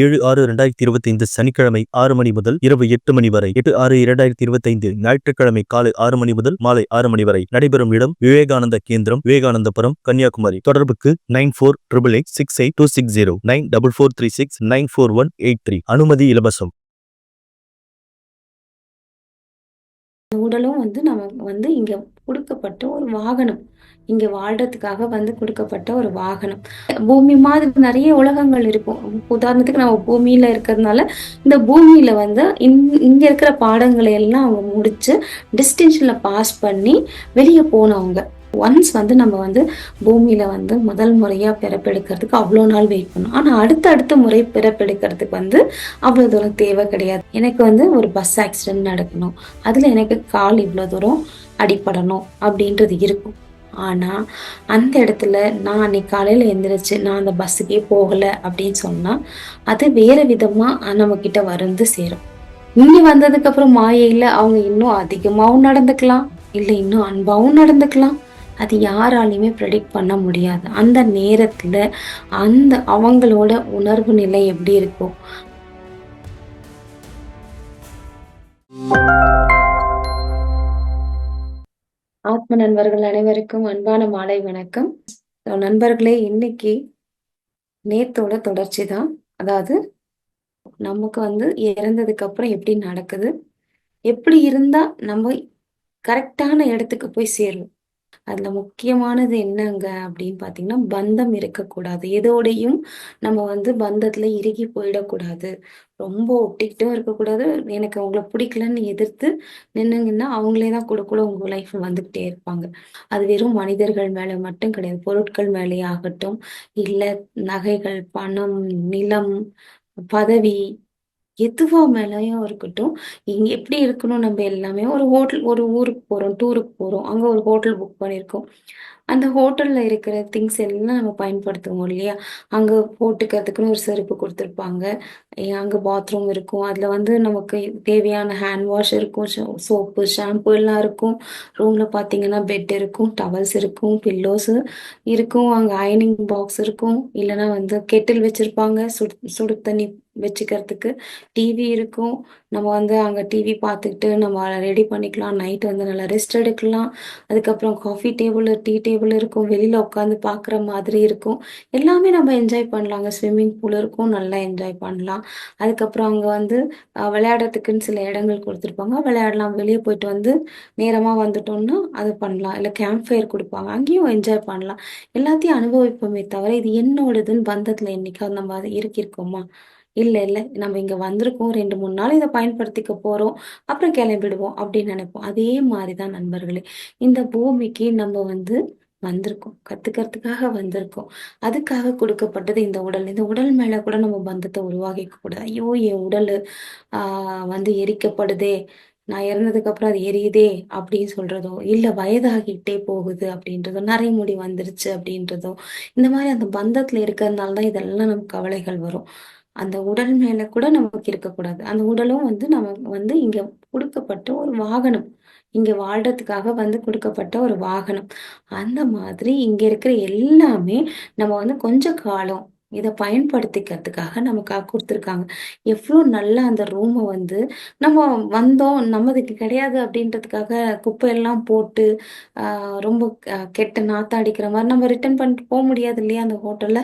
ஏழு ஆறு இரண்டாயிரத்தி இருபத்தைந்து சனிக்கிழமை ஆறு மணி முதல் இரவு எட்டு மணி வரை. எட்டு ஆறு இரண்டாயிரத்தி இருபத்தைந்து ஞாயிற்றுக்கிழமை காலை ஆறு மணி முதல் மாலை ஆறு மணி வரை நடைபெறும் இடம் விவேகானந்த கேந்திரம் விவேகானந்தபுரம் கன்னியாகுமரி. தொடர்புக்கு nine four triple eight six eight two six zero nine double four three six nine four one eight three. அனுமதி இலவசம். உடலும் வந்து நம்ம வந்து இங்க கொடுக்கப்பட்ட ஒரு வாகனம். இங்க வாழ்றதுக்காக வந்து கொடுக்கப்பட்ட ஒரு வாகனம். பூமி மாதிரி நிறைய உலகங்கள் இருக்கும். உதாரணத்துக்கு நம்ம பூமியில இருக்கிறதுனால இந்த பூமியில வந்து இந்- இங்க இருக்கிற பாடங்களை எல்லாம் அவங்க முடிச்சு டிஸ்டிங்ஷன்ல பாஸ் பண்ணி வெளியே போனவங்க. ஒன்ஸ் வந்து நம்ம வந்து பூமியில வந்து முதல் முறையா பிறப்பெடுக்கிறதுக்கு அவ்வளோ நாள் வெயிட் பண்ணோம். ஆனா அடுத்த அடுத்த முறை பிறப்பெடுக்கிறதுக்கு வந்து அவ்வளோ தூரம் தேவை கிடையாது. எனக்கு வந்து ஒரு பஸ் ஆக்சிடென்ட் நடக்கணும். அதுல எனக்கு கால் இவ்வளோ தூரம் அடிபடணும் அப்படின்றது இருக்கும். ஆனால் அந்த இடத்துல நான் அன்னைக்கு காலையில் எந்திரிச்சு நான் அந்த பஸ்ஸுக்கே போகலை அப்படின்னு சொன்னால் அது வேறு விதமாக நம்மக்கிட்ட வந்து சேரும். இங்கே வந்ததுக்கப்புறம் மாயையில் அவங்க இன்னும் அதிகமாகவும் நடந்துக்கலாம் இல்லை இன்னும் அன்பாகவும் நடந்துக்கலாம். அது யாராலையுமே ப்ரெடிக்ட் பண்ண முடியாது. அந்த நேரத்தில் அந்த அவங்களோட உணர்வு நிலை எப்படி இருக்கும்? ஆத்ம நண்பர்கள் அனைவருக்கும் அன்பான மாலை வணக்கம். நண்பர்களே இன்னைக்கு நேத்தோட தொடர்ச்சி தான். அதாவது நமக்கு வந்து இறந்ததுக்கு அப்புறம் எப்படி நடக்குது? எப்படி இருந்தா நம்ம கரெக்டான இடத்துக்கு போய் சேருவோம் அதுல முக்கியமானது என்னங்க அப்படின்னு பாத்தீங்கன்னா பந்தம் இருக்கக்கூடாது. எதோடையும் நம்ம வந்து பந்தத்துல இறுகி போயிடக்கூடாது. ரொம்ப ஒட்டிக்கிட்டும் இருக்கக்கூடாது. எனக்கு அவங்கள பிடிக்கலன்னு எதிர்த்து நின்னுங்கன்னா அவங்களே தான் கூட கூட உங்க லைஃப் வந்துகிட்டே இருப்பாங்க. அது வெறும் மனிதர்கள் மேல மட்டும் கிடையாது. பொருட்கள் மேலே ஆகட்டும். இல்ல நகைகள் பணம் நிலம் பதவி எதுவா மேலயும் இருக்கட்டும். இங்க எப்படி இருக்கணும் நம்ம எல்லாமே ஒரு ஹோட்டல் ஒரு ஊருக்கு போறோம் டூருக்கு போறோம். அங்க ஒரு ஹோட்டல் புக் பண்ணிருக்கோம் அந்த ஹோட்டல்ல இருக்கிற திங்ஸ் எல்லாம் நம்ம பயன்படுத்துவோம் இல்லையா? அங்க போட்டுக்கிறதுக்குன்னு ஒரு செருப்பு கொடுத்துருப்பாங்க. ஏ- அங்க பாத்ரூம் இருக்கும். அதுல வந்து நமக்கு தேவையான ஹேண்ட் வாஷ் இருக்கும். சோப்பு ஷாம்பு எல்லாம் இருக்கும். ரூம்ல பாத்தீங்கன்னா பெட் இருக்கும் டவல்ஸ் இருக்கும் பில்லோஸ் இருக்கும். அங்க அயனிங் பாக்ஸ் இருக்கும். இல்லைன்னா வந்து கெட்டில் வச்சிருப்பாங்க. சுடு சுடு தண்ணி வச்சுக்கிறதுக்கு. டிவி இருக்கும். நம்ம வந்து அங்கே டிவி பார்த்துக்கிட்டு நம்ம ரெடி பண்ணிக்கலாம். நைட் வந்து நல்லா ரெஸ்ட் எடுக்கலாம். அதுக்கப்புறம் காஃபி டேபிள் டீ டேபிள் இருக்கும். வெளியில் உட்காந்து பார்க்குற மாதிரி இருக்கும். எல்லாமே நம்ம என்ஜாய் பண்ணலாங்க. ஸ்விம்மிங் பூல் இருக்கும். நல்லா என்ஜாய் பண்ணலாம். அதுக்கப்புறம் அங்கே வந்து விளையாடுறதுக்குன்னு சில இடங்கள் கொடுத்துருப்பாங்க. விளையாடலாம். வெளியே போயிட்டு வந்து நேரமாக வந்துட்டோம்னா அது பண்ணலாம். இல்லை கேம்ப் ஃபயர் கொடுப்பாங்க. அங்கேயும் என்ஜாய் பண்ணலாம். எல்லாத்தையும் அனுபவிப்போமே தவிர இது என்னோடதுன்னு பந்தத்தில் என்னைக்காவது நம்ம அதை இருக்கிருக்கோமா இல்ல இல்ல நம்ம இங்க வந்திருக்கோம். ரெண்டு மூணு நாள் இதை பயன்படுத்திக்க போறோம். அப்புறம் கிளம்பிடுவோம். அப்படின்னு நினைப்போம். அதே மாதிரிதான் நண்பர்களே இந்த பூமிக்கு நம்ம வந்து வந்திருக்கோம். கத்துக்கிறதுக்காக வந்திருக்கோம். அதுக்காக கொடுக்கப்பட்டது இந்த உடல். இந்த உடல் மேல கூட நம்ம பந்தத்தை உருவாக்கிக்க கூடாது. ஐயோ என் உடல் ஆஹ் வந்து எரிக்கப்படுதே. நான் இறந்ததுக்கு அப்புறம் அது எரியுதே அப்படின்னு சொல்றதோ இல்ல வயதாகிட்டே போகுது அப்படின்றதோ நரைமுடி வந்துருச்சு அப்படின்றதோ இந்த மாதிரி அந்த பந்தத்துல இருக்கிறதுனால தான் இதெல்லாம் நமக்கு கவலைகள் வரும். அந்த உடல் மேல கூட நமக்கு இருக்கக்கூடாது. அந்த உடலும் வந்து நமக்கு வந்து இங்க கொடுக்கப்பட்ட ஒரு வாகனம். இங்க வாழ்றதுக்காக வந்து கொடுக்கப்பட்ட ஒரு வாகனம். அந்த மாதிரி இங்க இருக்கிற எல்லாமே நம்ம வந்து கொஞ்ச காலம் இதை பயன்படுத்திக்கிறதுக்காக நமக்காக கொடுத்துருக்காங்க. எவ்வளோ நல்லா அந்த ரூமை வந்து நம்ம வந்தோம் நம்மதுக்கு கிடையாது அப்படின்றதுக்காக குப்பையெல்லாம் போட்டு ரொம்ப கெட்ட நாத்தம் அடிக்கிற மாதிரி நம்ம ரிட்டர்ன் பண்ணிட்டு போக முடியாது இல்லையா அந்த ஹோட்டல்ல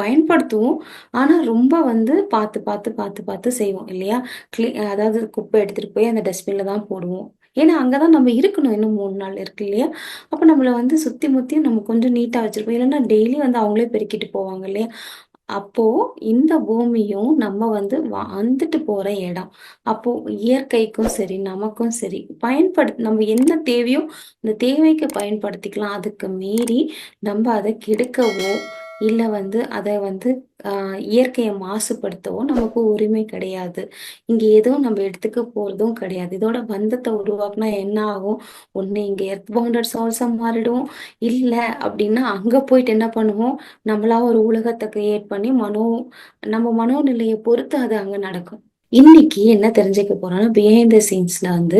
பயன்படுத்துவோம். ஆனால் ரொம்ப வந்து பார்த்து பார்த்து பார்த்து பார்த்து செய்வோம் இல்லையா? க்ளீ அதாவது குப்பை எடுத்துகிட்டு போய் அந்த டஸ்ட்பினில் தான் போடுவோம். ஏன்னா அங்கதான் நம்ம இருக்கணும். இன்னும் மூணு நாள் இருக்கு இல்லையா? அப்போ நம்மள வந்து சுத்தி முற்றியும் நம்ம கொஞ்சம் நீட்டா வச்சிருப்போம். இல்லைன்னா டெய்லி வந்து அவங்களே பெருக்கிட்டு போவாங்க இல்லையா? அப்போ இந்த பூமியும் நம்ம வந்து வந்துட்டு போற இடம். அப்போ இயற்கைக்கும் சரி நமக்கும் சரி பயன்படுத்த நம்ம என்ன தேவையோ அந்த தேவைக்கு பயன்படுத்திக்கலாம். அதுக்கு மீறி நம்ம அதை கெடுக்கவோ இல்லை வந்து அதை வந்து இயற்கையை மாசுபடுத்தவோ நமக்கு உரிமை கிடையாது. இங்கே எதுவும் நம்ம எடுத்துக்க போகிறதும் கிடையாது. இதோட பந்தத்தை உருவாக்குனா என்ன ஆகும்? ஒன்று இங்கே எர்த் பவுண்டட் சோல்ஸாக மாறிடும். இல்லை அப்படின்னா அங்கே போயிட்டு என்ன பண்ணுவோம்? நம்மளா ஒரு உலகத்தை கிரியேட் பண்ணி மனோ நம்ம மனோநிலையை பொறுத்து அது அங்கே நடக்கும். இன்னைக்கு என்ன தெரிஞ்சுக்க போறோம்னா பிஹைண்ட் த சீன்ஸ்ல வந்து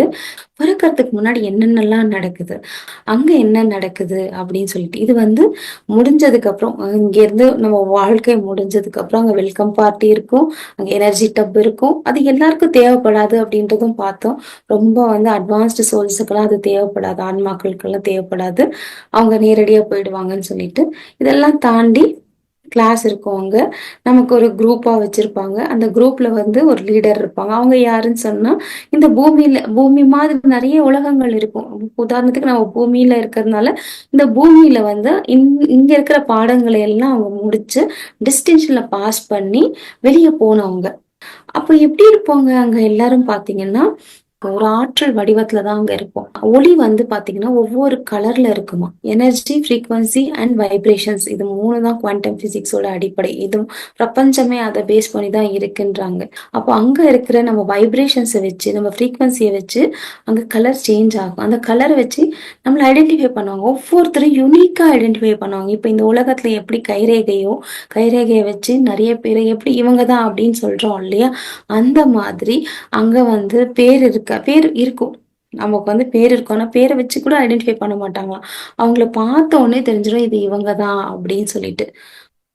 பிறக்கறதுக்கு முன்னாடி என்னென்னலாம் நடக்குது அங்க என்ன நடக்குது அப்படின்னு சொல்லிட்டு இது வந்து முடிஞ்சதுக்கு அப்புறம் இங்க இருந்து நம்ம வாழ்க்கை முடிஞ்சதுக்கு அப்புறம் அங்க வெல்கம் பார்ட்டி இருக்கும் அங்க எனர்ஜி டப் இருக்கும் அது எல்லாருக்கும் தேவைப்படாது அப்படின்றதும் பார்த்தோம். ரொம்ப வந்து அட்வான்ஸ்டு சோல்ஸுக்கெல்லாம் அது தேவைப்படாது ஆன்மாக்களுக்கெல்லாம் தேவைப்படாது. அவங்க நேரடியா போயிடுவாங்கன்னு சொல்லிட்டு இதெல்லாம் தாண்டி கிளாஸ் இருக்கும் அங்க நமக்கு ஒரு குரூப்பா வச்சிருப்பாங்க. அந்த குரூப்ல வந்து ஒரு லீடர் இருப்பாங்க. அவங்க யாருன்னு சொன்னா இந்த பூமியில பூமி மாதிரி நிறைய உலகங்கள் இருக்கும். உதாரணத்துக்கு நம்ம பூமியில இருக்கிறதுனால இந்த பூமியில வந்து இங்- இங்க இருக்கிற பாடங்களை எல்லாம் அவங்க முடிச்சு டிஸ்டிங்ஷனில் பாஸ் பண்ணி வெளியே போனவங்க. அப்போ எப்படி இருப்பாங்க அங்க எல்லாரும் பாத்தீங்கன்னா ஒரு ஆற்றல் வடிவத்துல தான் அங்க இருப்போம். ஒளி வந்து பாத்தீங்கன்னா ஒவ்வொரு கலர்ல இருக்குமா? எனர்ஜி ஃப்ரீக்வன்சி அண்ட் வைப்ரேஷன்ஸ் இது மூணு தான் குவாண்டம் பிசிக்ஸோட அடிப்படை. இது பிரபஞ்சமே அதை பேஸ் பண்ணி தான் இருக்குன்றாங்க. அப்போ அங்க இருக்கிற நம்ம வைப்ரேஷன்ஸை வச்சு நம்ம ஃப்ரீக்வன்சியை வச்சு அங்க கலர் சேஞ்ச் ஆகும். அந்த கலரை வச்சு நம்மளை ஐடென்டிஃபை பண்ணுவாங்க. ஒவ்வொருத்தரும் யூனிக்கா ஐடென்டிஃபை பண்ணுவாங்க. இப்போ இந்த உலகத்துல எப்படி கைரேகையோ கைரேகையை வச்சு நிறைய பேர் எப்படி இவங்க தான் அப்படின்னு சொல்றோம் இல்லையா? அந்த மாதிரி அங்க வந்து பேர் இருக்க பேர் இருக்கும். நமக்கு வந்து பேர் இருக்கும். ஆனா பேரை வச்சு கூட ஐடென்டிஃபை பண்ண மாட்டாங்களாம். அவங்கள பார்த்த உடனே தெரிஞ்சிடும் இது இவங்க தான் அப்படின்னு சொல்லிட்டு.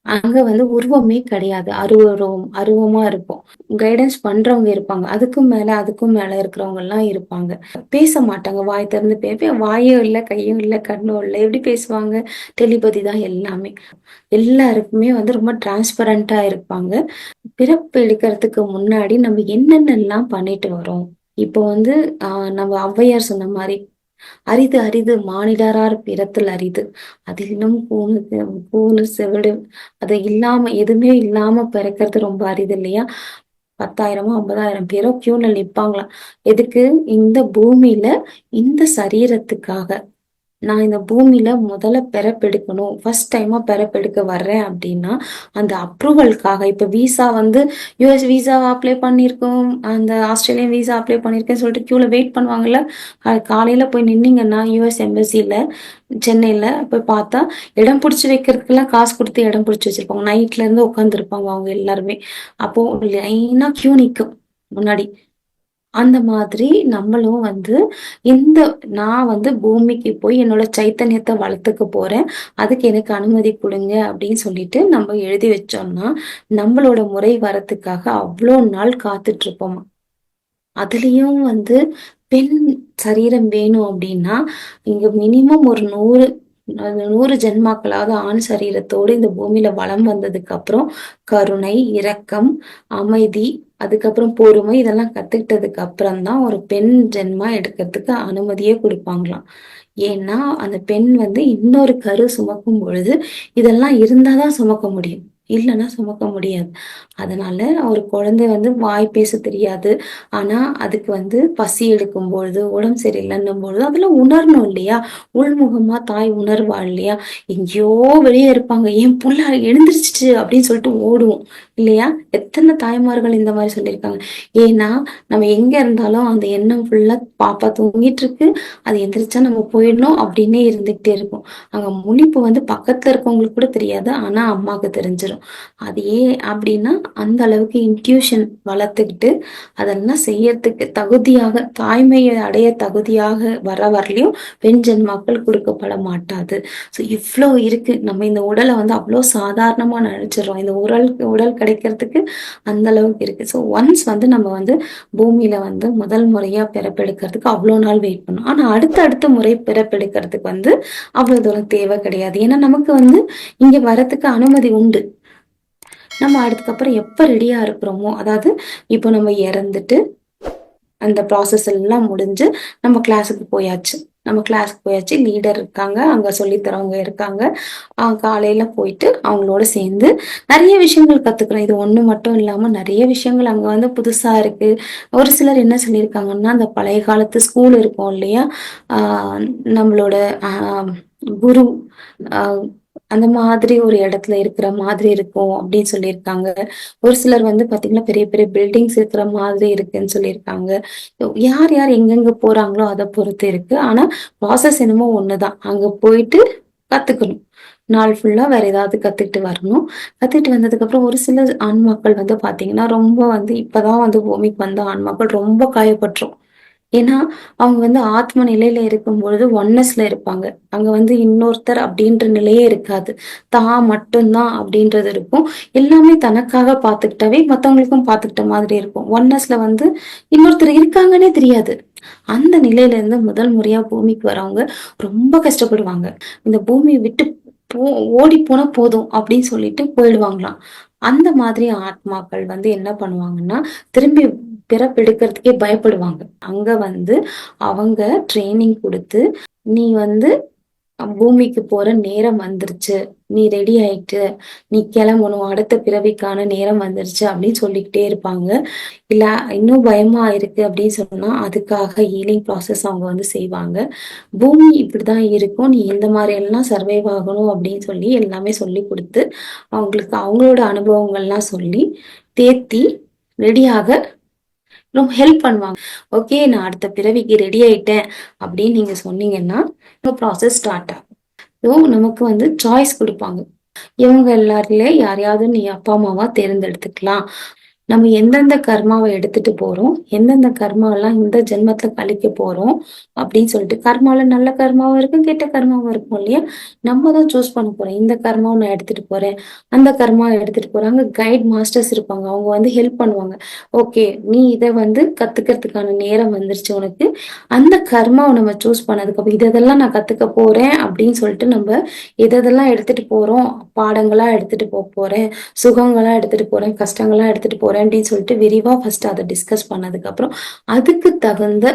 அங்க வந்து உருவமே கிடையாது. அருவம் அருவமா இருப்போம். கைடன்ஸ் பண்றவங்க இருப்பாங்க. அதுக்கும் மேல அதுக்கும் மேல இருக்கிறவங்க எல்லாம் இருப்பாங்க. பேச மாட்டாங்க. வாய் திறந்து பேப்ப வாயும் இல்ல கையும் இல்ல கண்ணும் இல்ல எப்படி பேசுவாங்க? டெலிபதி தான் எல்லாமே. எல்லாருக்குமே வந்து ரொம்ப டிரான்ஸ்பரண்டா இருப்பாங்க. பிறப்பு எடுக்கிறதுக்கு முன்னாடி நம்ம என்னென்னலாம் பண்ணிட்டு வரோம்? இப்போ வந்து ஆஹ் நம்ம ஔவையார் சொன்ன மாதிரி அரிது அரிது மானிடரார் பிறத்தல் அரிது. அது இன்னும் பூணு கூணு செவிடு அது இல்லாம எதுவுமே இல்லாம பிறக்கிறது ரொம்ப அரிது இல்லையா? பத்தாயிரமோ ஐம்பதாயிரம் பேரோ கியூல நிற்பாங்களாம் எதுக்கு? இந்த பூமியில இந்த சரீரத்துக்காக. நான் இந்த பூமியில முதல்ல பிறப்பெடுக்கணும். ஃபர்ஸ்ட் டைமா பிறப்பெடுக்க வர்றேன் அப்படின்னா அந்த அப்ரூவல்காக இப்ப விசா வந்து யூஎஸ் விசா அப்ளை பண்ணியிருக்கோம். அந்த ஆஸ்திரேலியன் விசா அப்ளை பண்ணியிருக்கேன்னு சொல்லிட்டு கியூல வெயிட் பண்ணுவாங்கல்ல? காலையில போய் நின்னீங்கன்னா யூஎஸ் எம்பசியில சென்னையில போய் பார்த்தா இடம் பிடிச்சி வைக்கிறதுக்கெல்லாம் காசு கொடுத்து இடம் பிடிச்சி வச்சிருப்பாங்க. நைட்ல இருந்து உட்காந்துருப்பாங்க அவங்க எல்லாருமே. அப்போ லைனா கியூ நிற்கும் முன்னாடி. அந்த மாதிரி நம்மளும் வந்து இந்த நான் வந்து பூமிக்கு போய் என்னோட சைத்தன்யத்தை வளர்த்துக்க போறேன். அதுக்கு எனக்கு அனுமதி கொடுங்க அப்படின்னு சொல்லிட்டு நம்ம எழுதி வச்சோம்னா நம்மளோட முறை வரத்துக்காக அவ்வளோ நாள் காத்துட்டு இருப்போம் அதுலயும் வந்து பெண் சரீரம் வேணும் அப்படின்னா இங்க மினிமம் ஒரு நூறு நூறு ஜென்மாக்களாவது ஆண் சரீரத்தோடு இந்த பூமியில வலம் வந்ததுக்கு அப்புறம் கருணை இரக்கம் அமைதி அதுக்கப்புறம் பொறுமை இதெல்லாம் கத்துக்கிட்டதுக்கு அப்புறம் தான் ஒரு பெண் ஜென்மா எடுக்கிறதுக்கு அனுமதியே கொடுப்பாங்களாம். ஏன்னா அந்த பெண் வந்து இன்னொரு கரு சுமக்கும் பொழுது இதெல்லாம் இருந்தாதான் சுமக்க முடியும். இல்லைன்னா சுமக்க முடியாது. அதனால ஒரு குழந்தை வந்து வாய் பேச தெரியாது. ஆனா அதுக்கு வந்து பசி எடுக்கும் பொழுது உடம்பு சரியில்லைன்னும் பொழுது அதெல்லாம் உணரணும் இல்லையா? உள்முகமா தாய் உணர்வா இல்லையா? எங்கேயோ வெளியே இருப்பாங்க. என் புள்ள எழுந்திருச்சு அப்படின்னு சொல்லிட்டு ஓடுவோம். இல்லையா? எத்தனை தாய்மார்கள் இந்த மாதிரி சொல்லியிருக்காங்க. ஏன்னா நம்ம எங்க இருந்தாலும் அந்த எண்ணம் ஃபுல்லா பாப்பா தூங்கிட்டு இருக்கு அது எந்திரிச்சா நம்ம போயிடணும் அப்படின்னே இருந்துகிட்டே இருக்கும். அங்க முழிப்பு வந்து பக்கத்துல இருக்கவங்களுக்கு கூட தெரியாது. ஆனா அம்மாவுக்கு தெரிஞ்சிடும் அது ஏன் அப்படின்னா அந்த அளவுக்கு இன்ட்யூஷன் வளர்த்துக்கிட்டு அதெல்லாம் செய்யறதுக்கு தகுதியாக தாய்மையை அடைய தகுதியாக வர வரலையும் பெண் ஜென்மாக்கள் கொடுக்கப்பட மாட்டாது. ஸோ இவ்வளோ இருக்கு. நம்ம இந்த உடலை வந்து அவ்வளோ சாதாரணமா நினைச்சிடறோம். இந்த உடல் உடல் கிடைக்கிறதுக்கு அந்த அளவுக்கு இருக்கு. ஸோ ஒன்ஸ் வந்து நம்ம வந்து பூமியில வந்து முதல் முறையா பிறப்பெடுக்கிறதுக்கு அவ்வளோ நாள் வெயிட் பண்ணும் ஆனா அடுத்த அடுத்த முறை பிறப்பெடுக்கிறதுக்கு வந்து அவ்வளவு தூரம் தேவை கிடையாது. ஏன்னா நமக்கு வந்து இங்க வரத்துக்கு அனுமதி உண்டு. நம்ம அதுக்கப்புறம் எப்போ ரெடியாக இருக்கிறோமோ அதாவது இப்போ நம்ம இறந்துட்டு அந்த ப்ராசஸ் எல்லாம் முடிஞ்சு நம்ம கிளாஸுக்கு போயாச்சு. நம்ம கிளாஸ்க்கு போயாச்சு லீடர் இருக்காங்க அங்கே சொல்லித் தரவங்க இருக்காங்க காலையில் போயிட்டு அவங்களோட சேர்ந்து நிறைய விஷயங்கள் கற்றுக்குறோம் இது ஒன்று மட்டும் இல்லாமல் நிறைய விஷயங்கள் அங்கே வந்து புதுசாக இருக்கு. ஒரு சிலர் என்ன சொல்லியிருக்காங்கன்னா அந்த பழைய காலத்து ஸ்கூல் இருக்கும் இல்லையா? நம்மளோட குரு ஆஹ் அந்த மாதிரி ஒரு இடத்துல இருக்கிற மாதிரி இருக்கும் அப்படின்னு சொல்லியிருக்காங்க. ஒரு சிலர் வந்து பாத்தீங்கன்னா பெரிய பெரிய பில்டிங்ஸ் இருக்கிற மாதிரி இருக்குன்னு சொல்லியிருக்காங்க. யார் யார் எங்கெங்க போறாங்களோ அதை பொறுத்து இருக்கு. ஆனா ப்ராசஸ் என்னமோ ஒண்ணுதான். அங்க போயிட்டு கத்துக்கணும். நாள் ஃபுல்லா வேற ஏதாவது கத்துக்கிட்டு வரணும். கத்துக்கிட்டு வந்ததுக்கப்புறம் ஒரு சில ஆன்மாக்கள் வந்து பார்த்தீங்கன்னா, ரொம்ப வந்து இப்பதான் வந்து பூமிக்கு வந்த ஆன்மாக்கள் ரொம்ப காயப்பட்டுரும். ஏன்னா, அவங்க வந்து ஆத்ம நிலையில இருக்கும்பொழுது ஒன்னஸ்ல இருப்பாங்க. அங்க வந்து இன்னொருத்தர் அப்படின்ற நிலையே இருக்காது. தான் மட்டும் தான் அப்படின்றது இருக்கும். எல்லாமே தனக்காக பாத்துக்கிட்டாவே மத்தவங்களுக்கும் பார்த்துக்கிட்ட மாதிரி இருக்கும். ஒன்னஸ்ல வந்து இன்னொருத்தர் இருக்காங்கன்னே தெரியாது. அந்த நிலையில இருந்து முதல் முறையா பூமிக்கு வரவங்க ரொம்ப கஷ்டப்படுவாங்க. இந்த பூமியை விட்டு போ ஓடி போனா போதும் அப்படின்னு சொல்லிட்டு போயிடுவாங்களாம். அந்த மாதிரி ஆத்மாக்கள் வந்து என்ன பண்ணுவாங்கன்னா, திரும்பி பிறப்பெடுக்கிறதுக்கே பயப்படுவாங்க. அங்க வந்து அவங்க ட்ரெய்னிங் கொடுத்து "நீ வந்து பூமிக்கு போற நேரம் வந்துருச்சு. நீ ரெடி ஆயிட்டு. நீ கிளம்பணும் அடுத்த பிறவிக்கான நேரம் வந்துருச்சு" அப்படின்னு சொல்லிக்கிட்டே இருப்பாங்க. இல்ல இன்னும் பயமா இருக்கு அப்படின்னு சொன்னா, அதுக்காக ஹீலிங் ப்ராசஸ் அவங்க வந்து செய்வாங்க. பூமி இப்படிதான் இருக்கும். நீ இந்த மாதிரி எல்லாம் சர்வைவ் ஆகணும் அப்படின்னு சொல்லி எல்லாமே சொல்லிக் கொடுத்து அவங்களுக்கு அவங்களோட அனுபவங்கள்லாம் சொல்லி, தேத்தி ரெடியாக ரொம்ப ஹெல்ப் பண்ணுவாங்க. ஓகே நான் அடுத்த பிறவிக்கு ரெடி ஆயிட்டேன் அப்படின்னு நீங்க சொன்னீங்கன்னா, ப்ராசஸ் ஸ்டார்ட் ஆகும். ஸோ நமக்கு வந்து சாய்ஸ் குடுப்பாங்க. இவங்க எல்லாருல யாரையாவது நீ அப்பா, அம்மாவா தேர்ந்தெடுத்துக்கலாம். நம்ம எந்தெந்த கர்மாவை எடுத்துட்டு போறோம், எந்தெந்த கர்மாவெல்லாம் இந்த ஜென்மத்துல கழிக்க போறோம் அப்படின்னு சொல்லிட்டு கர்மாவில நல்ல கர்மாவும் இருக்கும், கெட்ட கர்மாவும் இருக்கும் இல்லையா? நம்ம தான் சூஸ் பண்ண போறோம். இந்த கர்மாவை நான் எடுத்துட்டு போறேன். அந்த கர்மாவை எடுத்துட்டு போறேன். அங்க கைட் மாஸ்டர்ஸ் இருப்பாங்க. அவங்க வந்து ஹெல்ப் பண்ணுவாங்க. ஓகே நீ இதை வந்து கத்துக்கிறதுக்கான நேரம் வந்துருச்சு உனக்கு. அந்த கர்மாவை நம்ம சூஸ் பண்ணதுக்கு அப்புறம் இதெல்லாம் நான் கத்துக்க போறேன் அப்படின்னு சொல்லிட்டு நம்ம எது எதெல்லாம் எடுத்துட்டு போறோம், பாடங்களா எடுத்துட்டு போக போறேன் சுகங்களா எடுத்துட்டு போறேன், கஷ்டங்களா எடுத்துட்டு போறேன் அப்படின்னு சொல்லிட்டு விரிவா ஃபர்ஸ்ட் அதை டிஸ்கஸ் பண்ணதுக்கப்புறம், அதுக்கு தகுந்த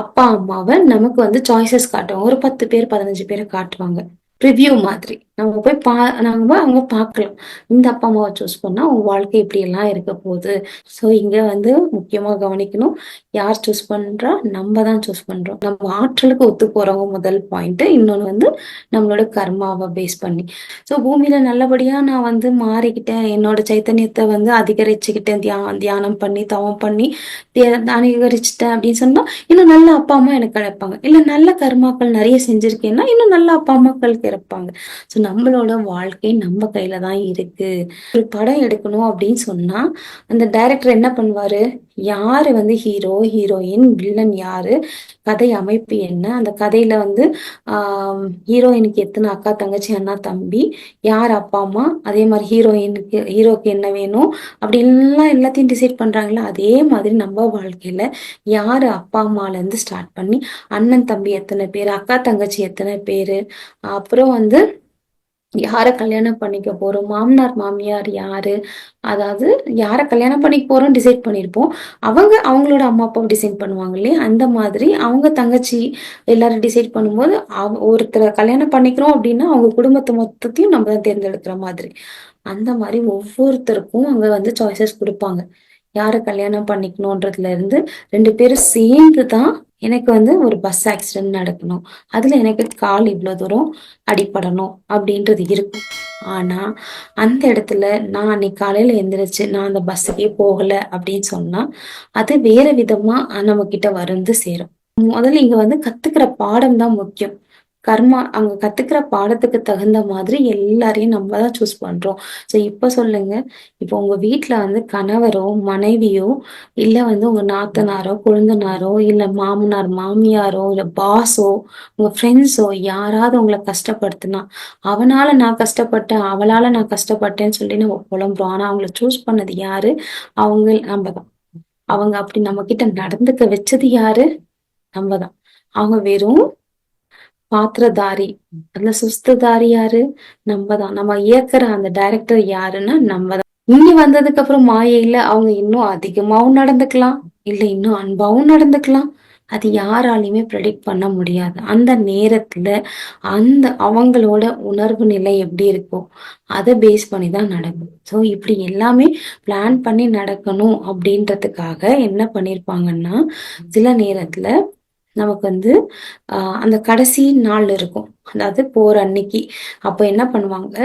அப்பா, அம்மாவை நமக்கு வந்து சாய்ஸஸ் காட்டுவாங்க. ஒரு 10 பேர், பதினஞ்சு பேரை காட்டுவாங்க. ரிவ்யூ மாதிரி. நம்ம போய் பா நம்ம போய் பார்க்கலாம். இந்த அப்பா, அம்மாவை சூஸ் பண்ணா உன் வாழ்க்கை இப்படியெல்லாம் இருக்க போகுது. ஸோ இங்க வந்து முக்கியமா கவனிக்கணும். யார் சூஸ் பண்றா? நம்ம தான் சூஸ் பண்றோம். நம்ம ஆற்றலுக்கு ஒத்து போறவங்க முதல் பாயிண்ட். இன்னொன்று வந்து நம்மளோட கர்மாவை பேஸ் பண்ணி. ஸோ பூமியில நல்லபடியா நான் வந்து மாறிக்கிட்டேன். என்னோட சைத்தன்யத்தை வந்து அதிகரிச்சுக்கிட்டேன். தியா தியானம் பண்ணி, தவம் பண்ணி, அதிகரிச்சிட்டேன் அதிகரிச்சுட்டேன் அப்படின்னு சொன்னா, இன்னும் நல்ல அப்பா, அம்மா எனக்கு கிடைப்பாங்க. இல்ல நல்ல கர்மாக்கள் நிறைய செஞ்சிருக்கேன்னா, இன்னும் நல்ல அப்பா, அம்மாக்கள் பிறப்பாங்க ஸோ நம்மளோட வாழ்க்கை நம்ம கையில தான் இருக்கு. ஒரு படம் எடுக்கணும் அப்படின்னு சொன்னா, அந்த டைரக்டர் என்ன பண்ணுவாரு? யாரு வந்து ஹீரோ, ஹீரோயின், வில்லன் யாரு? கதை அமைப்பு என்ன? அந்த கதையில வந்து ஹீரோயினுக்கு எத்தனை அக்கா, தங்கச்சி, அண்ணா, தம்பி, யார் அப்பா, அம்மா, அதே மாதிரி ஹீரோயினுக்கு ஹீரோக்கு என்ன வேணும்? அப்படி எல்லாம் எல்லாத்தையும் டிசைட் பண்றாங்களா அதே மாதிரி நம்ம வாழ்க்கையில யாரு அப்பா, அம்மால இருந்து ஸ்டார்ட் பண்ணி, அண்ணன், தம்பி எத்தனை பேர் அக்கா, தங்கச்சி எத்தனை பேரு? அப்புறம் வந்து யாரை கல்யாணம் பண்ணிக்க போறோம்? மாமனார், மாமியார் யாரு? அதாவது யார கல்யாணம் பண்ணிக்க போறோம் டிசைட் பண்ணியிருப்போம். அவங்க அவங்களோட அம்மா, அப்பாவ டிசைட் பண்ணுவாங்க இல்லையா? அந்த மாதிரி அவங்க தங்கச்சி எல்லாரும் டிசைட் பண்ணும்போது, அவ ஒருத்தரை கல்யாணம் பண்ணிக்கிறோம் அப்படின்னா, அவங்க குடும்பத்தை மொத்தத்தையும் நம்ம தான் தேர்ந்தெடுக்கிற மாதிரி. அந்த மாதிரி ஒவ்வொருத்தருக்கும் அங்க வந்து சாய்ஸஸ் குடுப்பாங்க. யாரை கல்யாணம் பண்ணிக்கணுன்றதுல இருந்து ரெண்டு பேரும் சேர்ந்து தான் எனக்கு வந்து ஒரு பஸ் ஆக்சிடென்ட் நடக்கணும். அதுல எனக்கு கால் இவ்வளோ தூரம் அடிபடணும் அப்படின்றது இருக்கும். ஆனா, அந்த இடத்துல நான் அன்னைக்கு காலையில எந்திரிச்சு நான் அந்த பஸ்ஸுக்கே போகல அப்படின்னு சொன்னா, அது வேற விதமா நம்மகிட்ட வந்து சேரும். முதல்ல இங்க வந்து கத்துக்கிற பாடம் தான் முக்கியம். கர்மா அங்க கத்துக்கிற பாடத்துக்கு தகுந்த மாதிரி எல்லாரையும் நம்ம தான் சூஸ் பண்றோம். ஸோ இப்ப சொல்லுங்க, இப்போ உங்க வீட்டுல வந்து கணவரோ, மனைவியோ, இல்ல வந்து உங்க நாத்தனாரோ, கொழுந்தனாரோ, இல்ல மாமனார், மாமியாரோ, இல்ல பாஸோ, உங்க ஃப்ரெண்ட்ஸோ யாராவது உங்களை கஷ்டப்படுத்தினா அவனால நான் கஷ்டப்பட்டேன், அவளால நான் கஷ்டப்பட்டேன்னு சொல்லி நம்ம புலம்புறோம். ஆனா அவங்கள சூஸ் பண்ணது யாரு? அவங்க நம்ம தான். அவங்க அப்படி நம்ம கிட்ட நடந்துக்க வச்சது யாரு? நம்ம தான். அவங்க வெறும் பாத்திரதாரி. அந்த சுஸ்ததாரி யாரு? நம்ம தான். நம்ம இயக்குற அந்த டைரக்டர் யாருன்னா நம்ம தான். இங்க வந்ததுக்கு அப்புறம் மாயையில அவங்க இன்னும் அதிகமாவும் நடந்துக்கலாம். இல்ல இன்னும் அன்பாவும் நடந்துக்கலாம். அது யாராலையுமே ப்ரெடிக்ட் பண்ண முடியாது. அந்த நேரத்துல அந்த அவங்களோட உணர்வு நிலை எப்படி இருக்கோ, அதை பேஸ் பண்ணி தான் நடக்கும். ஸோ இப்படி எல்லாமே பிளான் பண்ணி நடக்கணும் அப்படின்றதுக்காக என்ன பண்ணியிருப்பாங்கன்னா, சில நேரத்துல நமக்கு வந்து அந்த கடைசி நாள் இருக்கும். அதாவது போர் அன்னைக்கு. அப்ப என்ன பண்ணுவாங்க?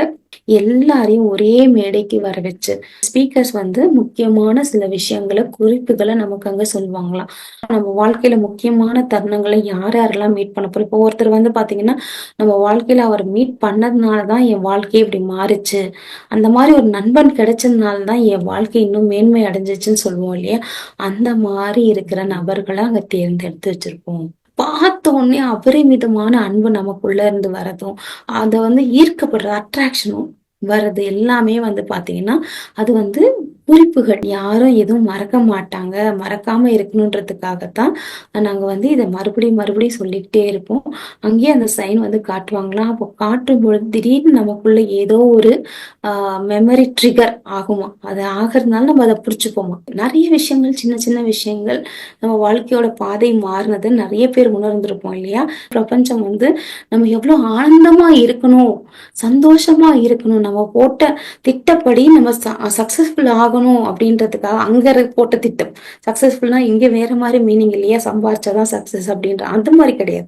எல்லாரையும் ஒரே மேடைக்கு வர வச்சு ஸ்பீக்கர்ஸ் வந்து முக்கியமான சில விஷயங்களை குறிப்புகளை நமக்கு அங்க சொல்லுவாங்களாம். நம்ம வாழ்க்கையில முக்கியமான தருணங்களை யார் யாரெல்லாம் மீட் பண்ண போறோம் இப்போ ஒருத்தர் வந்து பாத்தீங்கன்னா நம்ம வாழ்க்கையில அவர் மீட் பண்ணதுனாலதான் என் வாழ்க்கையை இப்படி மாறுச்சு. அந்த மாதிரி ஒரு நண்பன் கிடைச்சதுனாலதான் என் வாழ்க்கை இன்னும் மேன்மை அடைஞ்சிச்சுன்னு சொல்லுவோம் இல்லையா? அந்த மாதிரி இருக்கிற நபர்களை அங்க தேர்ந்தெடுத்து வச்சிருப்போம். பார்த்த உடனே அபரிமிதமான அன்பு நமக்குள்ள இருந்து வரதும் அதை வந்து ஈர்க்கப்படுற அட்ராக்ஷனும் வர்றது எல்லாமே வந்து பாத்தீங்கன்னா அது வந்து குறிப்புகள் யாரும் எதுவும் மறக்க மாட்டாங்க. மறக்காம இருக்கணுன்றதுக்காகத்தான் நாங்கள் வந்து இதை மறுபடியும் மறுபடியும் சொல்லிக்கிட்டே இருப்போம். அங்கேயே அந்த சைன் வந்து காட்டுவாங்களாம் அப்போ காட்டும் பொழுது திடீர்னு நமக்குள்ள ஏதோ ஒரு மெமரி ட்ரிகர் ஆகுமா? அது ஆகிறதுனால நம்ம அதை பிடிச்சிப்போமா நிறைய விஷயங்கள் சின்ன சின்ன விஷயங்கள் நம்ம வாழ்க்கையோட பாதை மாறினது நிறைய பேர் உணர்ந்திருப்போம் இல்லையா? பிரபஞ்சம் வந்து நம்ம எவ்வளோ ஆனந்தமா இருக்கணும் சந்தோஷமா இருக்கணும். நம்ம போட்ட திட்டப்படி நம்ம சக்சஸ்ஃபுல் ஆகணும் அப்படின்றதுக்காக அங்க போட்ட திட்டம். சக்சஸ்ஃபுல்னா இங்க வேற மாதிரி மீனிங் இல்லையா? சம்பாரிச்சாதான் சக்சஸ் அப்படின்ற அந்த மாதிரி கிடையாது.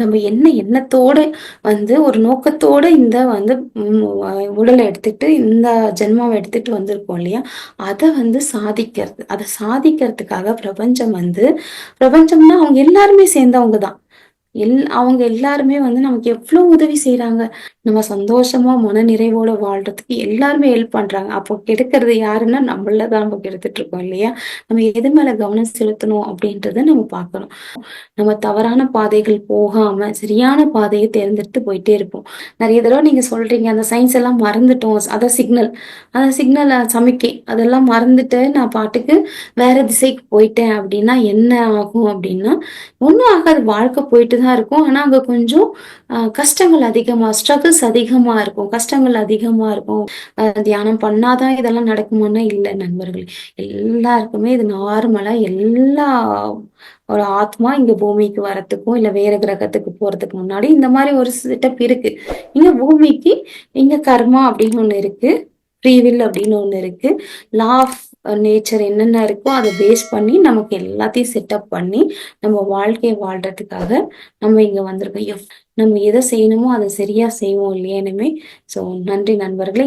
நம்ம என்ன எண்ணத்தோட வந்து ஒரு நோக்கத்தோட இந்த வந்து உடலை எடுத்துட்டு இந்த ஜென்மாவை எடுத்துட்டு வந்திருக்கோம் இல்லையா? அதை வந்து சாதிக்கிறது. அதை சாதிக்கிறதுக்காக பிரபஞ்சம் வந்து பிரபஞ்சம்னா அவங்க எல்லாருமே சேர்ந்தவங்க தான் எல் அவங்க எல்லாருமே வந்து நமக்கு எவ்வளவு உதவி செய்யறாங்க நம்ம சந்தோஷமா மன நிறைவோட வாழ்றதுக்கு எல்லாருமே ஹெல்ப் பண்றாங்க. அப்போ கெடுக்கிறது யாருன்னா நம்மளதான் நம்ம கெடுத்துட்டு இருக்கோம் இல்லையா? நம்ம எது மேல கவனம் செலுத்தணும் அப்படின்றத நம்ம பார்க்கணும். நம்ம தவறான பாதைகள் போகாம சரியான பாதையை தேர்ந்தெடுத்து போயிட்டே இருப்போம். நிறைய தடவை நீங்க சொல்றீங்க அந்த சயின்ஸ் எல்லாம் மறந்துட்டோம். அத சிக்னல் அந்த சிக்னல் சமிக்கை. அதெல்லாம் மறந்துட்டு நான் பாட்டுக்கு வேற திசைக்கு போயிட்டேன் அப்படின்னா என்ன ஆகும் அப்படின்னா ஒன்றும் ஆகாது. வாழ்க்கை போயிட்டு தான் இருக்கும். ஆனா அங்க கொஞ்சம் கஷ்டங்கள் அதிகமா ஸ்ட்ரகிள்ஸ் அதிகமா இருக்கும். கஷ்டங்கள் அதிகமா இருக்கும். தியானம் பண்ணாதான் இதெல்லாம் நடக்குமானா இல்லை நண்பர்கள். எல்லாருக்குமே இது நார்மலா எல்லா ஒரு ஆத்மா இங்க பூமிக்கு வரத்துக்கும் இல்ல வேற கிரகத்துக்கு போறதுக்கு முன்னாடி இந்த மாதிரி ஒரு செட்டப் இருக்கு. இங்க பூமிக்கு இங்க கர்மா அப்படின்னு ஒண்ணு இருக்கு. ஃப்ரீவில் அப்படின்னு ஒன்று இருக்கு. லா ஆஃப் நேச்சர் என்னென்ன இருக்கோ அதை பேஸ் பண்ணி நமக்கு எல்லாத்தையும் செட்டப் பண்ணி நம்ம வாழ்க்கையை வாழ்றதுக்காக நம்ம இங்க வந்திருக்கோம். எஃப் நம்ம எதை செய்யணுமோ அதை சரியா செய்வோம் இல்லையானுமே ஸோ நன்றி நண்பர்களே.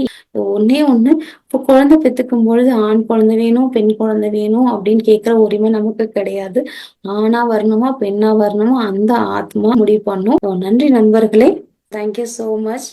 ஒன்னே ஒண்ணு இப்போ குழந்தை பெற்றுக்கும் பொழுது ஆண் குழந்தை வேணும் பெண் குழந்தை வேணும் அப்படின்னு கேட்குற உரிமை நமக்கு கிடையாது. ஆணா வரணுமா பெண்ணா வரணுமா அந்த ஆத்மா முடிவு பண்ணும். நன்றி நண்பர்களே. Thank you so much